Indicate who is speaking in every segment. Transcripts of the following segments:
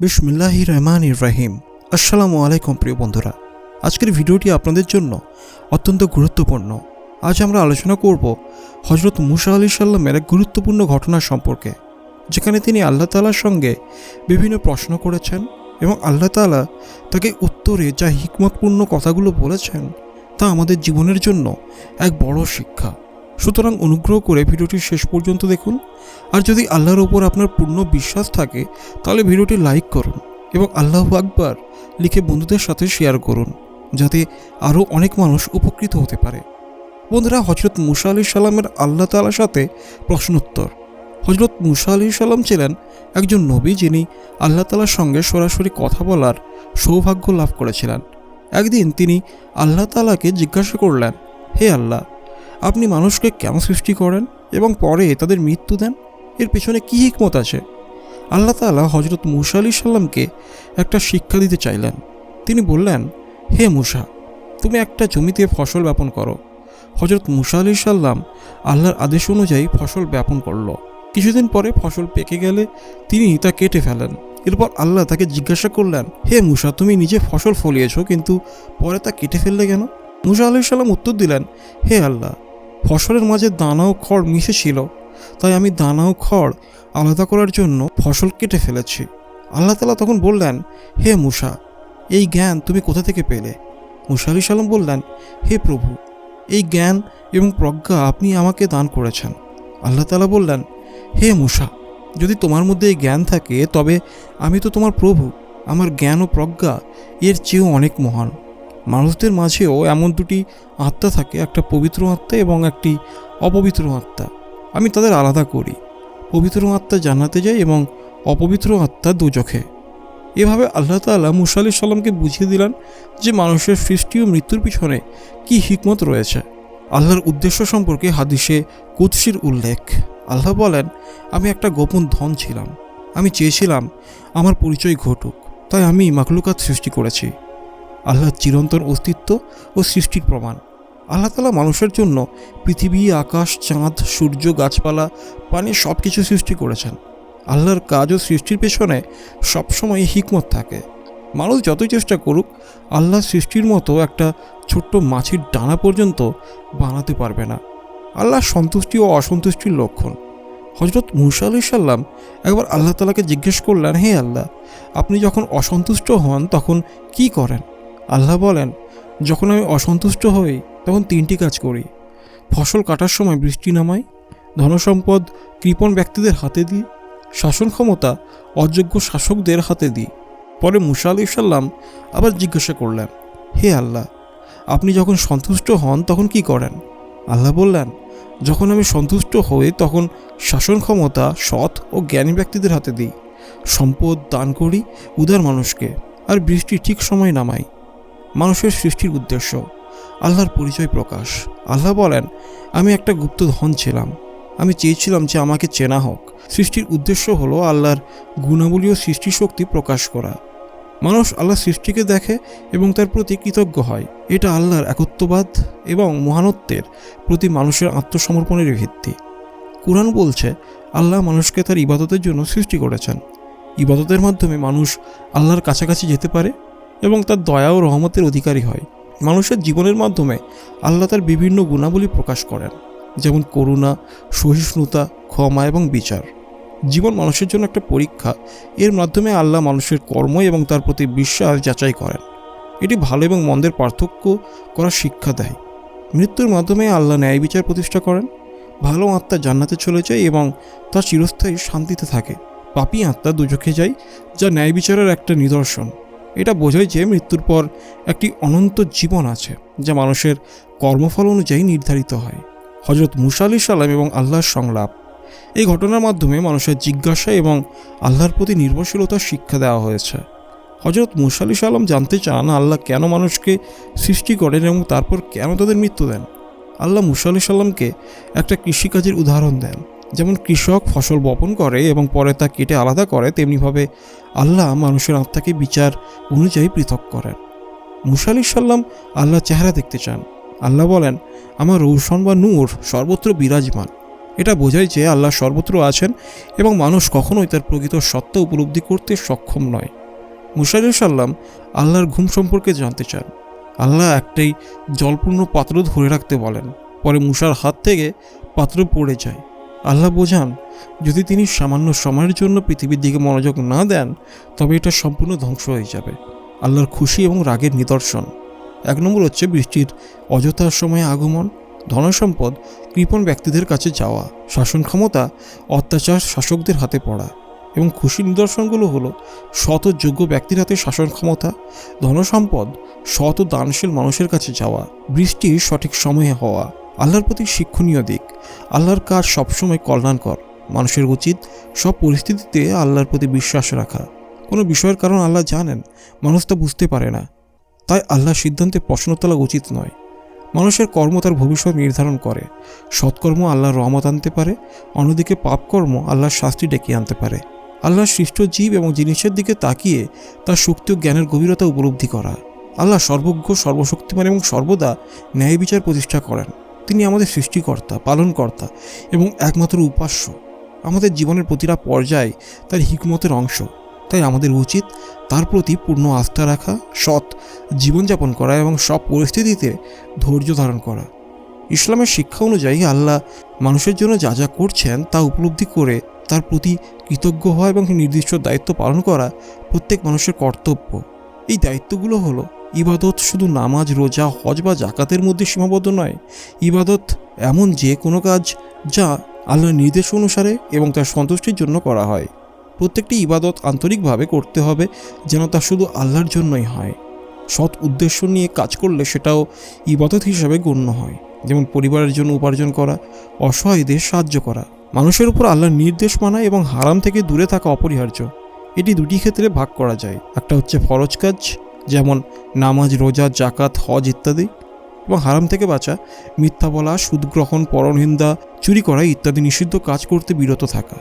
Speaker 1: বিসমিল্লাহি রহমান ইব্রাহিম আসসালামু আলাইকুম প্রিয় বন্ধুরা। আজকের ভিডিওটি আপনাদের জন্য অত্যন্ত গুরুত্বপূর্ণ। আজ আমরা আলোচনা করব হজরত মুসা আলি সাল্লামের এক গুরুত্বপূর্ণ ঘটনা সম্পর্কে, যেখানে তিনি আল্লাহ তালার সঙ্গে বিভিন্ন প্রশ্ন করেছেন এবং আল্লাহ তালা তাকে উত্তরে যা হিকমতপূর্ণ কথাগুলো বলেছেন তা আমাদের জীবনের জন্য এক বড় শিক্ষা। সুতরাং অনুগ্রহ করে ভিডিওটি শেষ পর্যন্ত দেখুন। আর যদি আল্লাহর ওপর আপনার পূর্ণ বিশ্বাস থাকে, তাহলে ভিডিওটি লাইক করুন এবং আল্লাহ আকবার লিখে বন্ধুদের সাথে শেয়ার করুন, যাতে আরও অনেক মানুষ উপকৃত হতে পারে। বন্ধুরা হজরত মুসা আলি সাল্লামের আল্লাহ তালার সাথে প্রশ্নোত্তর হজরত মুসা আলি সাল্লাম ছিলেন একজন নবী যিনি আল্লাহ তালার সঙ্গে সরাসরি কথা বলার সৌভাগ্য লাভ করেছিলেন। একদিন তিনি আল্লাহ তালাকে জিজ্ঞাসা করলেন, হে আল্লাহ আপনি মানুষকে কেন সৃষ্টি করেন এবং পরে তাদের মৃত্যু দেন? এর পেছনে কী হিকমত আছে? আল্লাহ তাআলা হজরত মুসা আলি সাল্লামকে একটা শিক্ষা দিতে চাইলেন। তিনি বললেন, হে মুসা, তুমি একটা জমিতে ফসল ব্যাপন করো। হজরত মুসা আলি সাল্লাম আল্লাহর আদেশ অনুযায়ী ফসল ব্যাপন করল। কিছুদিন পরে ফসল পেকে গেলে তিনি তা কেটে ফেলেন। এরপর আল্লাহ তাকে জিজ্ঞাসা করলেন, হে মুসা, তুমি নিজে ফসল ফলিয়েছো, কিন্তু পরে তা কেটে ফেললে কেন? মুসা আলি সাল্লাম উত্তর দিলেন, হে আল্লাহ ফসলের মাঝে দানা ও খড় মিশে ছিল, তাই আমি দানা ও খড় আলাদা করার জন্য ফসল কেটে ফেলেছি। আল্লাহ তালা তখন বললেন, হে মুসা, এই জ্ঞান তুমি কোথা থেকে পেলে? মুসা আলি সাল্লাম বললেন, হে প্রভু, এই জ্ঞান এবং প্রজ্ঞা আপনি আমাকে দান করেছেন। আল্লাহ তালা বললেন, হে মুসা, যদি তোমার মধ্যে এই জ্ঞান থাকে, তবে আমি তো তোমার প্রভু। আমার জ্ঞান ও প্রজ্ঞা এর চেয়েও অনেক মহান। মানুষদের মাঝেও এমন দুটি আত্মা থাকে, একটা পবিত্র আত্মা এবং একটি অপবিত্র আত্মা। আমি তাদের আলাদা করি। পবিত্র আত্মা জানাতে যাই এবং অপবিত্র আত্মা দুচোখে। এভাবে আল্লাহ তাআলা মুসা আলি সাল্লামকে বুঝিয়ে দিলেন যে মানুষের সৃষ্টি ও মৃত্যুর পিছনে কি হিকমত রয়েছে। আল্লাহর উদ্দেশ্য সম্পর্কে হাদিসে কুৎসির উল্লেখ। আল্লাহ বলেন, আমি একটা গোপন ধন ছিলাম। আমি চেয়েছিলাম আমার পরিচয় ঘটুক। তাই আমি মাকলুকাত সৃষ্টি করেছি। আল্লাহর চিরন্তন অস্তিত্ব ও সৃষ্টির প্রমাণ। আল্লাহ তালা মানুষের জন্য পৃথিবী, আকাশ, চাঁদ, সূর্য, গাছপালা, পানি সব কিছু সৃষ্টি করেছেন। আল্লাহর কাজ ও সৃষ্টির পেছনে সবসময় হিকমত থাকে। মানুষ যতই চেষ্টা করুক আল্লাহর সৃষ্টির মতো একটা ছোট্ট মাছির ডানা পর্যন্ত বানাতে পারবে না। আল্লাহ সন্তুষ্টি ও অসন্তুষ্টির লক্ষণ। হজরত মুসা আলি সাল্লাম একবার আল্লাহ তালাকে জিজ্ঞেস করলেন, হে আল্লাহ, আপনি যখন অসন্তুষ্ট হন তখন কি করেন? আল্লাহ বলেন, যখন আমি অসন্তুষ্ট হই, তখন তিনটি কাজ করি। ফসল কাটার সময় বৃষ্টি নামাই, ধনসম্পদ কৃপণ ব্যক্তিদের হাতে দিই, শাসন ক্ষমতা অযোগ্য শাসকদের হাতে দিই। পরে মুসা আলি সাল্লাম আবার জিজ্ঞাসা করলেন, হে আল্লাহ, আপনি যখন সন্তুষ্ট হন, তখন কি করেন? আল্লাহ বললেন, যখন আমি সন্তুষ্ট হই, তখন শাসন ক্ষমতা, সৎ ও জ্ঞানী ব্যক্তিদের হাতে দিই। সম্পদ দান করি উদার মানুষকে, আর বৃষ্টি ঠিক সময় নামাই। মানুষের সৃষ্টির উদ্দেশ্য, আল্লাহর পরিচয় প্রকাশ। আল্লাহ বলেন, আমি একটা গুপ্ত ধন ছিলাম। আমি চেয়েছিলাম যে আমাকে চেনা হোক। সৃষ্টির উদ্দেশ্য হলো আল্লাহর গুণাবলী ও সৃষ্টি শক্তি প্রকাশ করা। মানুষ আল্লাহ সৃষ্টিকে দেখে এবং তার প্রতি কৃতজ্ঞ হয়। এটা আল্লাহর একত্ববাদ এবং মহানত্বের প্রতি মানুষের আত্মসমর্পণের ভিত্তি। কোরআন বলছে, আল্লাহ মানুষকে তার ইবাদতের জন্য সৃষ্টি করেছেন। ইবাদতের মাধ্যমে মানুষ আল্লাহর কাছাকাছি যেতে পারে এবং তার দয়া ও রহমতের অধিকারী হয়। মানুষের জীবনের মাধ্যমে আল্লাহ তার বিভিন্ন গুণাবলী প্রকাশ করেন, যেমন করুণা, সহিষ্ণুতা, ক্ষমা এবং বিচার। জীবন মানুষের জন্য একটা পরীক্ষা। এর মাধ্যমে আল্লাহ মানুষের কর্ম এবং তার প্রতি বিশ্বাস যাচাই করেন। এটি ভালো এবং মন্দের পার্থক্য করার শিক্ষা দেয়। মৃত্যুর মাধ্যমে আল্লাহ ন্যায় বিচার প্রতিষ্ঠা করেন। ভালো আত্মা জান্নাতে চলে যায় এবং তা চিরস্থায়ী শান্তিতে থাকে। পাপি আত্মা দুচোখে যায়, যা ন্যায় বিচারের একটা নিদর্শন। এটা বোঝায় যে মৃত্যুর পর একটি অনন্ত জীবন আছে, যা মানুষের কর্মফল অনুযায়ী নির্ধারিত হয়। হজরত মুসা আলি সাল্লাম এবং আল্লাহর সংলাপ। এই ঘটনার মাধ্যমে মানুষের জিজ্ঞাসা এবং আল্লাহর প্রতি নির্ভরশীলতার শিক্ষা দেওয়া হয়েছে। হজরত মুসা আলি সাল্লাম জানতে চান আল্লাহ কেন মানুষকে সৃষ্টি করেন এবং তারপর কেন তাদের মৃত্যু দেন। আল্লাহ মুসা আলি সাল্লামকে একটা কৃষিকাজের উদাহরণ দেন। যেমন কৃষক ফসল বপন করে এবং পরে তা কেটে আলাদা করে, তেমনিভাবে আল্লাহ মানুষের আত্মাকে বিচার অনুযায়ী পৃথক করেন। মুসা আলি সাল্লাম আল্লাহ চেহারা দেখতে চান। আল্লাহ বলেন, আমার রৌশন বা নূর সর্বত্র বিরাজমান। এটা বোঝায় যে আল্লাহ সর্বত্র আছেন এবং মানুষ কখনোই তার প্রকৃত সত্তা উপলব্ধি করতে সক্ষম নয়। মুসাইল সাল্লাম আল্লাহর ঘুম সম্পর্কে জানতে চান। আল্লাহ একটাই জলপূর্ণ পাত্র ধরে রাখতে বলেন, পরে মুসার হাত থেকে পাত্র পড়ে যায়। আল্লাহ বোঝান, যদি তিনি সামান্য সময়ের জন্য পৃথিবীর দিকে মনোযোগ না দেন, তবে এটা সম্পূর্ণ ধ্বংস হয়ে যাবে। আল্লাহর খুশি এবং রাগের নিদর্শন। এক নম্বর হচ্ছে বৃষ্টির অযথার সময়ে আগমন, ধনসম্পদ, কৃপণ ব্যক্তিদের কাছে যাওয়া, শাসন ক্ষমতা, অত্যাচার শাসকদের হাতে পড়া এবং খুশি নিদর্শনগুলো হলো শত যোগ্য ব্যক্তির হাতে শাসন ক্ষমতা, ধনসম্পদ শত দানশীল মানুষের কাছে যাওয়া বৃষ্টি সঠিক সময়ে হওয়া। আল্লাহর প্রতি শিক্ষণীয় দিক। আল্লাহর কাজ সবসময় কল্যাণকর। মানুষের উচিত সব পরিস্থিতিতে আল্লাহর প্রতি বিশ্বাস রাখা। কোনো বিষয়ের কারণ আল্লাহ জানেন, মানুষ তা বুঝতে পারে না। তাই আল্লাহর সিদ্ধান্তে প্রশ্ন তোলা উচিত নয়। মানুষের কর্ম তার ভবিষ্যৎ নির্ধারণ করে। সৎকর্ম আল্লাহর রহমত আনতে পারে, অন্যদিকে পাপকর্ম আল্লাহর শাস্তি ডেকে আনতে পারে। আল্লাহর সৃষ্ট জীব এবং জিনিসের দিকে তাকিয়ে তার শক্তি ও জ্ঞানের গভীরতা উপলব্ধি করা। আল্লাহ সর্বজ্ঞ, সর্বশক্তিমান এবং সর্বদা ন্যায় বিচার প্রতিষ্ঠা করেন। তিনি আমাদের সৃষ্টিকর্তা, পালনকর্তা এবং একমাত্র উপাস্য। আমাদের জীবনের প্রতিটা পর্যায়ে তার হিকমতের অংশ। তাই আমাদের উচিত তার প্রতি পূর্ণ আস্থা রাখা, সৎ জীবনযাপন করা এবং সব পরিস্থিতিতে ধৈর্য ধারণ করা। ইসলামের শিক্ষা অনুযায়ী আল্লাহ মানুষের জন্য যা যা করছেন তা উপলব্ধি করে তার প্রতি কৃতজ্ঞ হওয়া এবং নির্দিষ্ট দায়িত্ব পালন করা প্রত্যেক মানুষের কর্তব্য। এই দায়িত্বগুলো হলো ইবাদত শুধু নামাজ, রোজা, হজ বা জাকাতের মধ্যে সীমাবদ্ধ নয়। ইবাদত এমন যে কোনো কাজ যা আল্লাহর নির্দেশ অনুসারে এবং তার সন্তুষ্টির জন্য করা হয়। প্রত্যেকটি ইবাদত আন্তরিকভাবে করতে হবে যেন তা শুধু আল্লাহর জন্যই হয়। সৎ উদ্দেশ্য নিয়ে কাজ করলে সেটাও ইবাদত হিসাবে গণ্য হয়। যেমন পরিবারের জন্য উপার্জন করা, অসহায়দের সাহায্য করা। মানুষের উপর আল্লাহর নির্দেশ মানা এবং হারাম থেকে দূরে থাকা অপরিহার্য। এটি দুটি ক্ষেত্রে ভাগ করা যায়। একটা হচ্ছে ফরজ কাজ যেমন নামাজ, রোজা জাকাত হজ ইত্যাদি। এবং হারাম থেকে বাঁচা, মিথ্যা বলা, সুদ গ্রহণ পরনিন্দা চুরি করা ইত্যাদি নিষিদ্ধ কাজ করতে বিরত থাকা।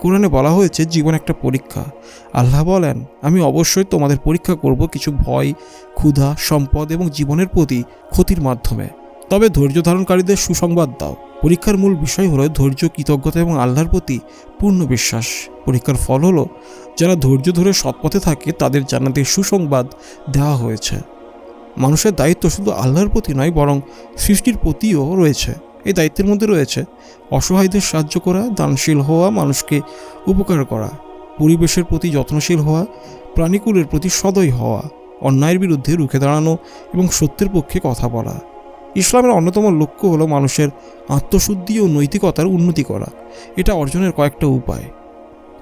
Speaker 1: কোরআনে বলা হয়েছে, জীবন একটা পরীক্ষা। আল্লাহ বলেন, আমি অবশ্যই তোমাদের পরীক্ষা করব কিছু ভয়, ক্ষুধা, সম্পদ এবং জীবনের প্রতি ক্ষতির মাধ্যমে। তবে ধৈর্য ধারণকারীদের সুসংবাদ দাও। পরীক্ষার মূল বিষয় হলো ধৈর্য, কৃতজ্ঞতা এবং আল্লাহর প্রতি পূর্ণ বিশ্বাস। পরীক্ষার ফল হলো, যারা ধৈর্য ধরে সৎপথে থাকে, তাদের জান্নাতের সুসংবাদ দেওয়া হয়েছে। মানুষের দায়িত্ব শুধু আল্লাহর প্রতি নয়, বরং সৃষ্টির প্রতিও রয়েছে। এই দায়িত্বের মধ্যে রয়েছে অসহায়দের সাহায্য করা, দানশীল হওয়া, মানুষকে উপকার করা, পরিবেশের প্রতি যত্নশীল হওয়া, প্রাণীকুলের প্রতি সদয় হওয়া, অন্যায়ের বিরুদ্ধে রুখে দাঁড়ানো এবং সত্যের পক্ষে কথা বলা। ইসলামের অন্যতম লক্ষ্য হলো মানুষের আত্মশুদ্ধি ও নৈতিকতার উন্নতি করা। এটা অর্জনের কয়েকটা উপায়।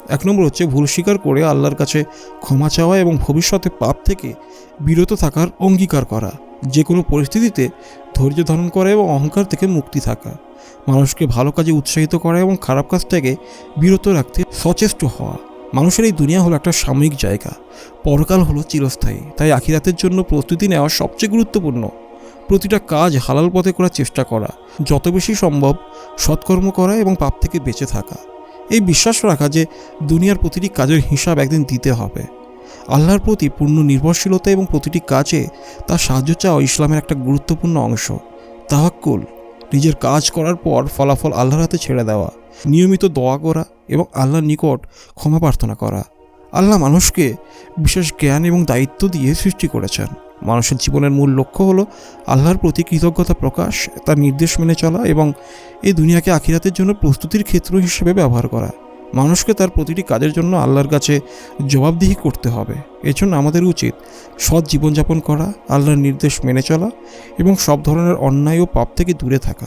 Speaker 1: এক নম্বর হচ্ছে ভুল স্বীকার করে আল্লাহর কাছে ক্ষমা চাওয়া এবং ভবিষ্যতে পাপ থেকে বিরত থাকার অঙ্গীকার করা। যে কোনো পরিস্থিতিতে ধৈর্য ধারণ করা এবং অহংকার থেকে মুক্তি থাকা। মানুষকে ভালো কাজে উৎসাহিত করা এবং খারাপ কাজ থেকে বিরত রাখতে সচেষ্ট হওয়া। মানুষের এই দুনিয়া হলো একটা সাময়িক জায়গা। পরকাল হলো চিরস্থায়ী। তাই আখিরাতের জন্য প্রস্তুতি নেওয়া সবচেয়ে গুরুত্বপূর্ণ। প্রতিটা কাজ হালাল পথে করার চেষ্টা করা, যত বেশি সম্ভব সৎকর্ম করা এবং পাপ থেকে বেঁচে থাকা। এই বিশ্বাস রাখা যে দুনিয়ার প্রতিটি কাজের হিসাব একদিন দিতে হবে। আল্লাহর প্রতি পূর্ণ নির্ভরশীলতা এবং প্রতিটি কাজে তার সাহায্য চাওয়া ইসলামের একটা গুরুত্বপূর্ণ অংশ। তাহাক্কুল, নিজের কাজ করার পর ফলাফল আল্লাহর হাতে ছেড়ে দেওয়া, নিয়মিত দোয়া করা এবং আল্লাহর নিকট ক্ষমা প্রার্থনা করা। আল্লাহ মানুষকে বিশেষ জ্ঞান এবং দায়িত্ব দিয়ে সৃষ্টি করেছেন। মানুষের জীবনের মূল লক্ষ্য হলো আল্লাহর প্রতি কৃতজ্ঞতা প্রকাশ, তার নির্দেশ মেনে চলা এবং এই দুনিয়াকে আখিরাতের জন্য প্রস্তুতির ক্ষেত্র হিসেবে ব্যবহার করা। মানুষকে তার প্রতিটি কাজের জন্য আল্লাহর কাছে জবাবদিহি করতে হবে। এজন্য আমাদের উচিত সৎ জীবনযাপন করা, আল্লাহর নির্দেশ মেনে চলা এবং সব ধরনের অন্যায় ও পাপ থেকে দূরে থাকা।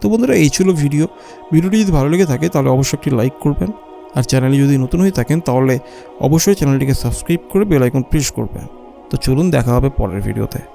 Speaker 1: তো বন্ধুরা, এই ছিল ভিডিও। ভিডিওটি যদি ভালো লেগে থাকে, তাহলে অবশ্যই একটি লাইক করবেন। আর চ্যানেলে যদি নতুন হয়ে থাকেন, তাহলে অবশ্যই চ্যানেলটিকে সাবস্ক্রাইব করে বেল আইকন প্রেস করবেন। তো চলুন, দেখা হবে পরের ভিডিওতে।